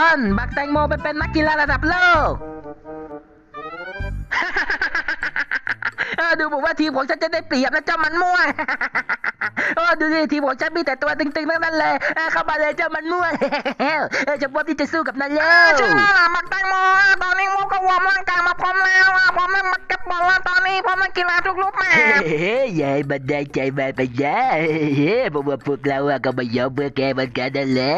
อันบักแตงโมไปเป็นนักกีฬาระดับโลก เออดูบอกว่าทีมของฉันจะได้เปรียบนะเจ้ามันม่วงเออดูดิทีมของฉันมีแต่ตัวตึงๆทั้งนั้นเลยเออเข้ามาเลยเจ้ามันม่วงเออจะพร้อมที่จะสู้กับนายแล้ว ใช่แล้วล่ะบักแตงโมตอนนี้โมก็วอร์มร่างกายมาพร้อมแล้วพร้อมเล่นบัสเก็ตบอลแล้วต นนี้พร้อมเล่นกีฬาทุกรูปแบบ เฮ้ยยายมันได้ใจมาไปยะเฮ้ยพว่าพวกเราอะก็ไม่ยอมเบื่อแกมือนกันนั่นแหละ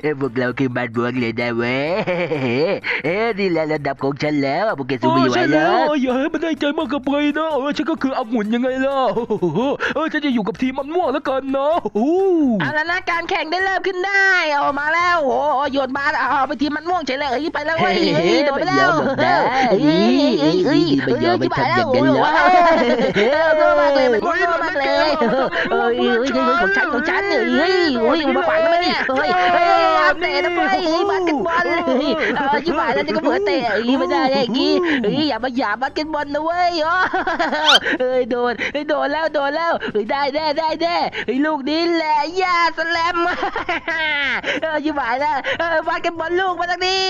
เฮ้ยพวกเราคือมันบวงเลยนะเว้ยเฮ้ยนี่แหละระดับของฉันแล้วอะพวกแกสู้ไม่ไหวใช่แล้แล้ววอย่าให้มันได้ใจมากกับไปนะเออฉันก็คืออังุ่นยังไงล่ะเออฉันจะอยู่กับทีมมันม่วงแล้วกันนะโอ้เอาละนะการแข่งได้เริ่มขึ้นได้เอามาแล้วโอ้โหโยนบาสเอาไปทีมมันม่วงเฉยเลยเอ้ยไปแล้วเว้ยเฮ้ยโดนไปแล้วมันยอมแบบนั้นเฮ้ยเฮ้ยเฮ้ยมันยอมไม่ทำอย่างนั้นหรอกเฮ้ยโดนมากเลยมันโดนมากเลยเฮ้ยเฮ้ยเฮ้ยของฉันของฉันเฮ้ยเฮ้ยเฮ้ยมาขวางทำไมเนี่ยเฮ้ยเฮ้ยเตะทำไมเฮ้ยบาสเกตบอลเฮ้ยเออชิบหายแล้วนี่ก็เผื่อเตะเฮ้ยไม่ได้เลยอย่างงี้เฮ้ยอย่ามาหยาบบาสเกตบอลนะเว้ยอ๋อเฮ้ยโดนเฮ้ยโดนแล้วโดนแล้วเฮ้ยได้แน่ได้แน่เฮ้ยลูกนี้แหละย่าสแลมเออชิบหายแล้วเออบาสเกตบอลลูกมาทางนี้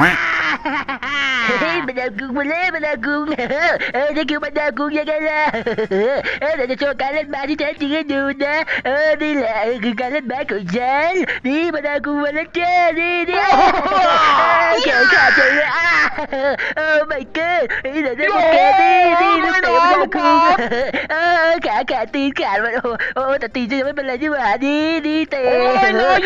เฮ้ยมันเอากุ้งมาเล่นมันเอากุ้งเออนี่คือมันเอากุ้งยังไงล่ะเออเดี๋ยวจะโชว์การเล่นบาสที่แท้จริงให้ดูนะเออนี่แหละคือการเล่นบาสของฉันนี่มันเอากุ้งมาแล้วจ้านี่นี่เกี่ยวขาดเลยอะเออไม่เกินเดี๋ยวได้พวกแกนี่นี่ลูกเตะมันเอากุ้งเออขาขาตีนขาดมันโอ้โอ้แต่ตีนจะไม่เป็นไรที่หว่านี่นี่เตะเออ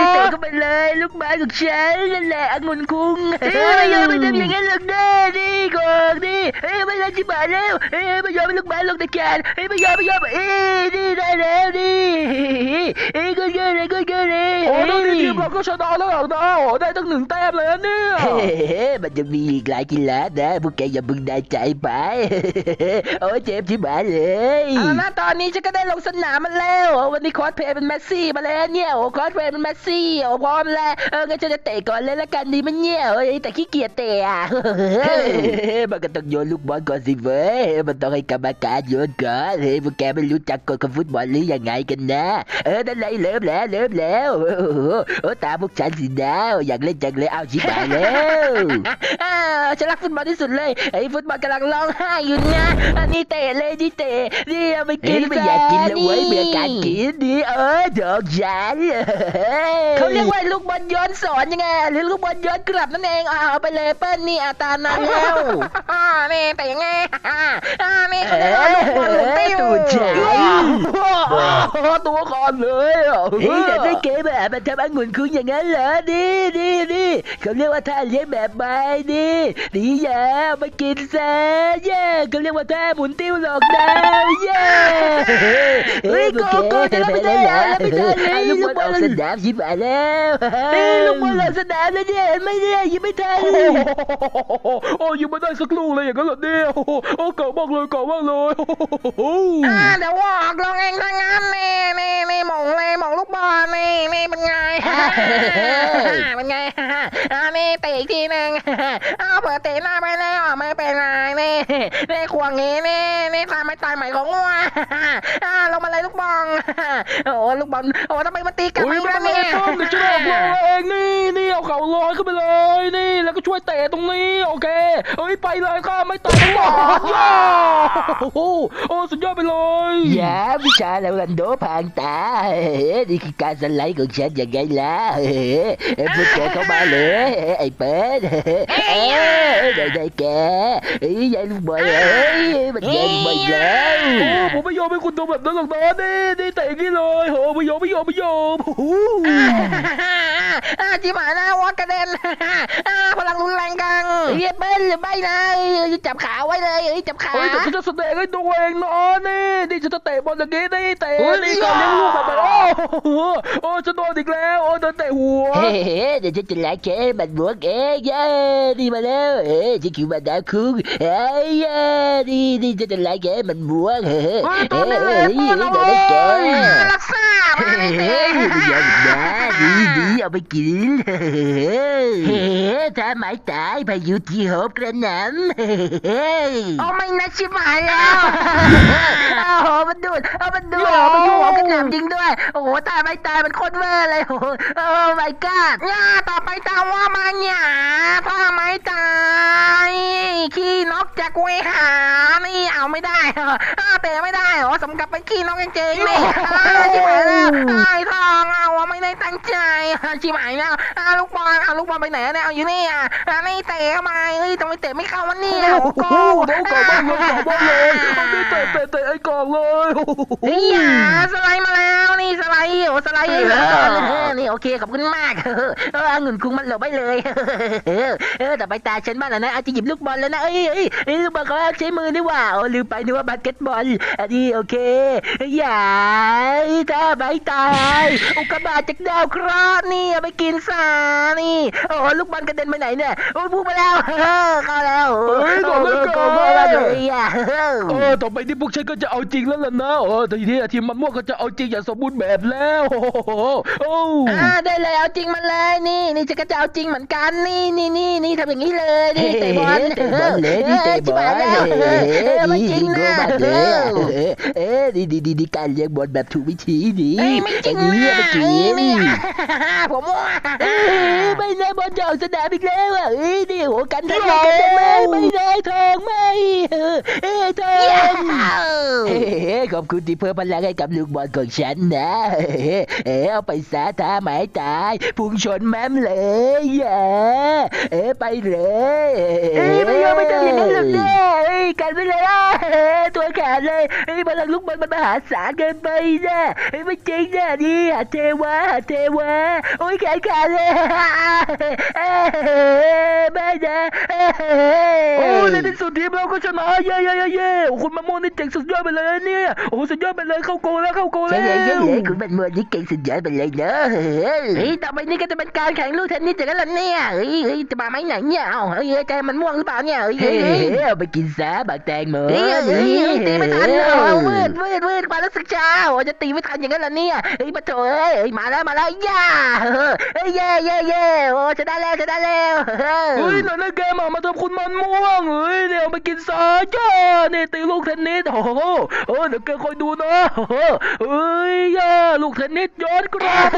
นี่เตะก็ไปเลยลูกบาสของฉันนั่นแหละองุ่นคุ้งเฮ้ยไม่ทำอย่างนั้นหรอกนะนี่ก่อนนี่เแล้วเฮ้ยไม่ยอมให้ลูกบาสลงตะแกรงเฮ้ยไม่ยอมไม่ยอมเอ้ยนี่ได้แล้วนี่เฮ้ยก็เยอะเลยก็เยอะเลยโอ้ได้ทีมเราก็ชนะแล้วหรอนะโอ้ได้ตั้งหนึ่งแต้มเลยนะเนี่ยเฮ้ยมันจะมีอีกหลายกีฬานะพวกแกอย่าบึงได้ใจไปโอ้เจ็บที่บ้าเลยเอาละตอนนี้ฉันก็ได้ลงสนามมาแล้ว วันนี้คอสเพย์เป็นแมสซี่มาแล้วเนี่ยโอ้คอสเพย์เป็นแมสซี่โอ้พร้อมแล้วเอองั้นฉันจะเตะก่อนเลยละกันดีมันเนี่ยเอ้ยแต่ขี้เกียจเตะอะเฮ้ยมันก็ต้องโยนลูกบอลก่อนสิเว้ยมันต้องให้กรรมการโยนก่อนเฮ้ยพวกแกไม่รู้จักกฎของฟุตบอลหรือยังไงกันนะ เออนั่นเลยเริ่มแล้วเริ่มแล้วโอ้โหตาพวกฉันสินะอยากเล่นจังเลยเอาชิบหายแล้วฉันรักฟุตบอลที่สุดเลยไอ้ฟุตบอลกำลังร้องไห้อยู่นะอันนี้เตะเลยนี่เตะนี่เอาไปกินไม่อยากกินแล้วเว้ยเบื่อการกินนี่เออดอกฉันเขาเรียกว่าลูกบอลย้อนสอนยังไงหรือลูกบอลย้อนกลับนั่นเองอ่าเอาไปเลยเปิ้ลนี่อาตานันแล้วนี่แต่ยังไง อ่านี่เอเขาเรียกว่าลูกบอลหลุดอติ้วตูดฉันตัวคอนเลยเฮ้ยแต่ได้เก๋แบบมันทำองุ่นคุณอย่างนั้นเหรอดีดีดี เขาเรียกว่าท่าเลี้ยงแบบใบนี่นี่อย่าเอามากินซะเย่เขาเรียกว่าท่าหมุนติ้วหลอกดาวเย่เฮ้ยโกโก้จะรับไม่ได้แล้วรับไม่ได้เลยเอาลูกบอลออกสนามยิบมาแล้วเฮ้ยลูกบอลหล่นสนามแล้วเนี่ยเห็นไหม่เนี่ยยิงไม่ทันโอ้โอ้ยังไม่ได้สักลูกเลยอย่างนั้นเหรอเนี่ยโอ้โอ้เก่ามากเลยเก่ามากเลยโอ้อ่าเดี๋ยววอกลองเองถ้างั้นนี่นี่นี่หมงเลยหมงลูกบอลนี่นี่เป็นไงเป็นไงอ่านี่เตะอีกทีหนึ่งอ้าวเผื่อเตะหน้าไปแล้วอะไม่เป็นไรนี่นี่ควงนี้นี่นี่ทำไม่ตายใหม่ของงัวอ่าลงมาเลยลูกบอลโอ้ลูกบอลโอ้ทำไมมันตีกลับโอ้ยมาไม่อีกเป็แล้นวไรเนี่ยป้อมเดี๋ยวช่วยออกเลยเองนี่นี่เอาเข่าลอยขึ้นไปเลยนี่ แล้วก็ช่วยเตะตรงนี้โอเคเอ้ยไปเลยค่ะไม่ตายหรอกย่าโอ้โหโอ้สุดยอดไปเลยอย่าวิชาแล้วลันโดพางตาเฮ้ยนี่คือการสไลด์ของฉันยังไงล่ะเฮ้ยพวกแกเข้ามาเลยไอ้เป็ดเอ้ยได้ได้แกเอ้ยยายลูกบอลเอ้ยมันแย่งไปแล้วโอ้ผมไม่ยอมให้คุณทำแบบนั้นหรอกนะนี่นี่เตะอย่างนี้เลยโอ้ไม่ยอมไม่ยอมไม่ยอมโอ้โหอ่าจิ๋มหายนะวอกกระเด็นอ่าพลังรุนแรงกังเฮ้ยเปิ้ลหรือไม่นะเอ้ยจับขาไว้เลยเอ้ยจับขาเฮ้ยแต่ฉันจะแสดงให้ดูเองนะนี่นี่ฉันจะเตะบอลอย่างนี้นี่เตะนี่การเลี้ยงลูกแบบ โอ้โหโอ้โดนอีกแล้ว โอ้โดนเตะหัว เฮ้ยเดี๋ยวฉันจะล้างแค้นมันบวกเองเย้นี่มาแล้วเฮ้ยฉันคือมาดาวคุงเฮ้ยนี่นี่ฉันจะล้างแค้นมันบวกเฮ้ยเฮ้เฮ้อนยนี้เฮ้เลยยเดี๋เปิยวดได้เอาแกไว้รักษาเฮ้ยไม่ยอมนะดีดีเอาไปกินเฮ้ยถ้าหมายตายพายุที่หอบกระหน่ำเฮ้ยเอาไม่นะชิบหายแล้วโอ้โหมันดูดเอามันดูดเอามันดูดหัวกระหน่ำจริงด้วยโอ้โหตายไม่ตายมันโคตรเวอร์เลยโอ้โหโอ้ my god ย่าต่อไปตามว่ามันหยาผ้าไม้ตายขี้นกจากเวหานี่เอาไม่ได้เออ้าเตะไม่ได้เหรอสมกับเป็นขี้นกจริงๆนี่ชิบหายแล้วไอ้ทองเอาไม่ได้ตั้งใจอ่าชิบหายแล้วอาลูกบอลเอาลูกบอลไปไหนเนี่ยเอาอยู่นี่อะนี่เตะเข้ามาเฮ้ยทำไมเตะไม่เข้าวันนี้โอ้โอ้โหโหโดนกลับบ้านเลยกลับบ้านเลยเอาไปเตะเตะเตะไอ้กองเลยโอ้หเฮ้ยาสไลด์มาแล้ว นี่สไลด์โอ้สไลด์เอเหลือเกินอนี่โอเคขอบคุณมากเออเออเงินคุงมันหลบไปเลยเออเออแต่ไปตาฉันบ้างแล้วนะอาจจะหยิบลูกบอลแล้วนะเอ้ยเอ้ยเอ้ยลูกบอลเขาใช้มือนี่หว่าโอ้ลืมไปนึกว่าบาสเกตบอลอันนี้โอเคอย่าถ้าไม่ตายอุกกาบาตจากดาวเคราะห์นี่เอาไปกินซะนี่โอ้ลูกบอลกระเด็นไปไหนเนี่ยโอ้ยพุ่งไปแล้วเออเข้าแล้วโอ้ยโอ้ยโกงมากเลยอะเออต่อไปนี้พวกฉันก็จะเอาจริงแล้วล่ะนะเออทีนี้ทีมมันม่วงก็จะเอาจริงอย่างสมบูรณ์แบบแล้วโอ้โหโอ้อ่าได้เลยเอาจริงมันเลยนี่นี่จะก็จะเอาจริงเหมือนกันนี่นี่นี่นี่ทำอย่างนี้เลยนี่เตะบอลเตะบอลเลยนี่เตะบอลแล้วเออเออไม่จริงนะมากเลยอะเออเออดีดีดีดีการเลี้ยงบอลแบบถูกวิธีดีเอ้ยไม่จริงอันนี้นะไม่จริงนี่ผมว่าเอ้ยไม่ได้บอลจะออกสนามอีกแล้วอะเอ้ยนี่โหกันทำกันได้ไหมไม่ได้ทองไม่เออเออทองเฮ้ ขอบคุณที่เพิ่มพลังให้กับลูกบอลของฉันนะเฮ้เอ๋เอาไปสาท่าหมายตายพุ่งชนแม่มเลยอย่าเอ๋ไปเลยเอ้ยไม่ยอมไม่ทำอย่างนั้นหรอกเนี่ยเอ้ยกันไปเลยอะเอ้ยตัวขาดเลยเอ้ยพลังลูกบอลมันมหาศาลเกินไปนะเอ้ยไม่จริงนะนี่หาเทวะหาเทวะโอ้ยแขนขาดเลยเอ้ยไม่นะโอ้ในที่สุดทีมเราก็ชนะเย้เย้เย้เย้โอ้คุณมะม่วงนี่เจ๋งสุดยอดไปเลยเนี่ยโอ้สุดยอดไปเลยเข้าโกแล้วเข้าโกลใช่แล้วเลยใช่เลยคุณมันมัวนี่เก่งสุดยอดไปเลยเนอะเฮ้ยต่อไปนี้ก็จะเป็นการแข่งลูกเทนนิสอย่างนั้นเหรอเนี่ยเฮ้ยเฮ้ยจะมาไหมไหนเนี่ยเอ้าเฮ้ยใจมันม่วงหรือเปล่าเนี่ยเฮ้ยเฮ้ยเอาไปกินซะบักแตงโมเฮ้ยเฮ้ยเฮ้ยตีไม่ทันโอ้วืดวืดวืดความรู้สึกช้าโอ้จะตีไม่ทันอย่างนั้นเหรอเนี่ยเฮ้ยปะโถเอ้ยเฮ้ยมาแล้วมาแล้วย่าเฮ้ยเย่เย่เย่โอ้ชนะแล้วชนะแล้วเฮ้ยหน่อยนะแกมามาทำคุณมันม่วงเฮ้ยเนี่ยเอาไปกินซะจ้าเนี่ยตีลูกเทนนิสโอ้โหเออเดี๋ยวแกคอยดูนะโอ้โหเฮ้ยย่าลูกเทนนิสย้อนกลับ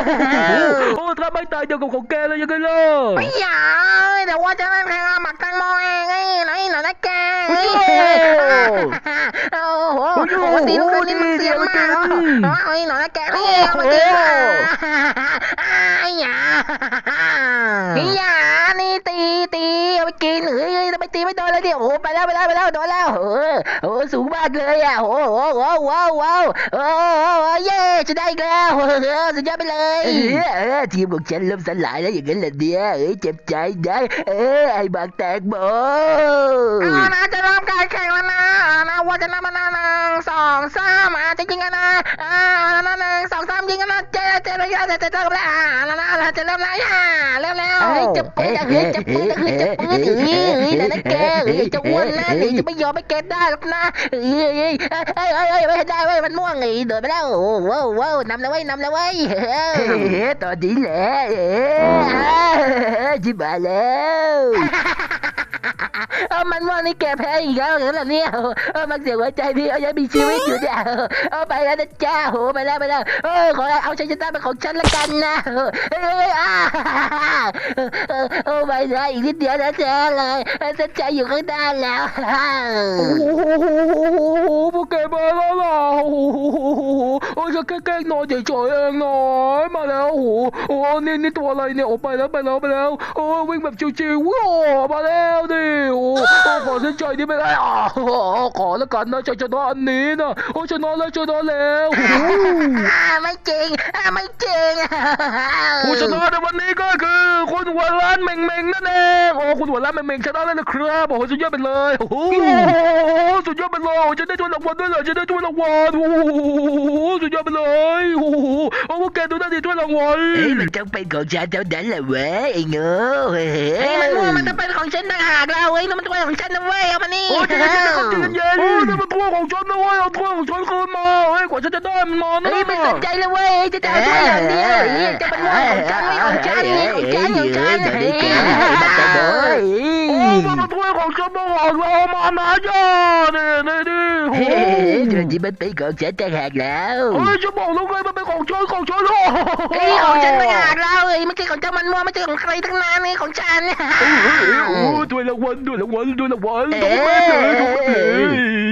โอ้ถ้าไม่ตายเดียวกับของแกเลยยังไงล่ะไม่อยากเดี๋ยวว่าจะเล่นเพลงหมักแตงโมเองไงไหนหน่อยนะแกเฮ้ยโอ้โหโอ้ตีลูกคนนี้มันเสียมากเฮ้ยหน่อยนะแกนี่มาตีมาไอ้ยานี่ยานี่ตีตีเอาไปกินเฮ้ยทำไม ตีไม่โดนเลยเดี๋ยวโอ้ไปแล้วไปแล้วไปแล้วโดนแล้วโอ้โหสูงมากเลยอะโอ้โหว้าวว้าวว้าวโอ้เย่จะได้แล้วสุดยอดไปเลยเออทีมของฉันล่มสลายแล้วอย่างนั้นแหละเนี่ยเอ้ยเจ็บใจได้เออไอ้บักแตงโมเอานะจะริ่มการแข่งแล้วนะอ่านะว่าจะนับมาหนึ่งสองสามอาจะยิงกันนะอ่านะหนึ่งสองสามยิงกันนะเจ๊เจ๊เลยเจ๊เจ๊เริ่มแล้วอ่า แล้วนะจะเริ่มแล้วอ่าเริ่มแล้วเฮ้ยจะปืนเฮ้ยจะปืนเฮ้ยจะปืนเฮ้ยเฮ้ยนะแกเฮ้ยจะอ้วนนะเฮ้ยจะไม่ยอมไม่เกณฑ์ได้หรอกนะเฮ้ยเฮ้ยเฮ้ยเฮ้ยไม่ได้เว้ยมันม่วงไงเดินไปแล้วว้าวว้าวนำแล้วเว้ยนำแล้วเว้ยเฮ้ตอนนี้แหละเออจิบมาแล้วเออ มันว่านี่แกแพ้อีกแล้วเหรอเนี่ยเออมันเสียหัวใจพี่เอายังมีชีวิตอยู่เนี่ยเอาไปแล้วนะจ้าโหไปแล้วไปแล้วเออขอเอาชัยชนะเป็นของฉันละกันนะเอ้ยอ่าโอ้ไม่ได้อีกนิดเดียวนะแจ้เลยเส้นใจอยู่ข้างด้าแล้วโอ้โหพวกแกมาแล้วล่ะโอ้โห จะแกล้งนอนเฉยๆเองนอนมาแล้วโอ้โหโอ้นี่นี่ตัวอะไรเนี่ยโอ้ไปแล้วไปแล้วไปแล้วโอ้วิ่งแบบชิวๆว้มาแล้วดิโอ้โอ้ขอเส้นใจนี่ไม่ได้อะขอแล้วกันนะจะชนะอันนี้นะโอ้ชนะแล้วชนะแล้ว จริงไม่จริงผู้ชนะในวันนี้ก็คือ คุณหัวล้านเม่งเม่งนั่นเองโอ้คุณหัวล้านเม่งเม่งชนะแล้วนะครับโอ้โหสุดยอดไปเลยโอ้โหสุดยอดไปเลยจะได้ถ้วยรางวัลด้วยเหรอจะได้ถ้วยรางวัลโอ้โหสุดยอดไปเลยโอ้โหโอ้พวกแกดูได้ดีถ้วยรางวัลเฮ้ยมันต้องเป็นของฉันเท่านั้นแหละเว้ยไอ้เงอเฮ้เฮ้ยมันม่วงมันจะเป็นของฉันต่างหากเราเฮ้ยนั่นมันตัวของฉันนะเว้ยเอามานี่โอ้ยใจเย็นๆครับใจเย็นๆโอ้ยนี่มันถ้วยของฉันนะเว้ยเอาถ้วยของฉันคืนมาเฮ้ยกว่าฉันจะได้มันมานะเฮ้ยไม่สนใจเลยเว้ยจะจ่ายช่วยอย่างเดียวจะเป็นม่วงของฉันไม่ของฉันนี่ของฉันของฉัยเดี๋ยวนี้แกบักแตงโมโอ้มันมาถ้วยของฉันมาหลอกเรามานะย่าเนี่ยเนี่ยดิโอ้เฮ้โหยเรื่องนี้มันเป็นของฉันต่างหากแล้วเฮ้ยจะบอกแล้วไงมันเป็นของฉันของฉันโอ้เอ้ยของฉันไม่อาจแล้วเอ้ยไม่ใช่ของเจ้ามันมัวไม่ใช่ของใครทั้งนั้นนี่ของฉันโอ้ด้วยรางวัลด้วยรางวัลด้วยรางวัลเอ้ทุกเม็ดเลยทุกเม็ดเลยย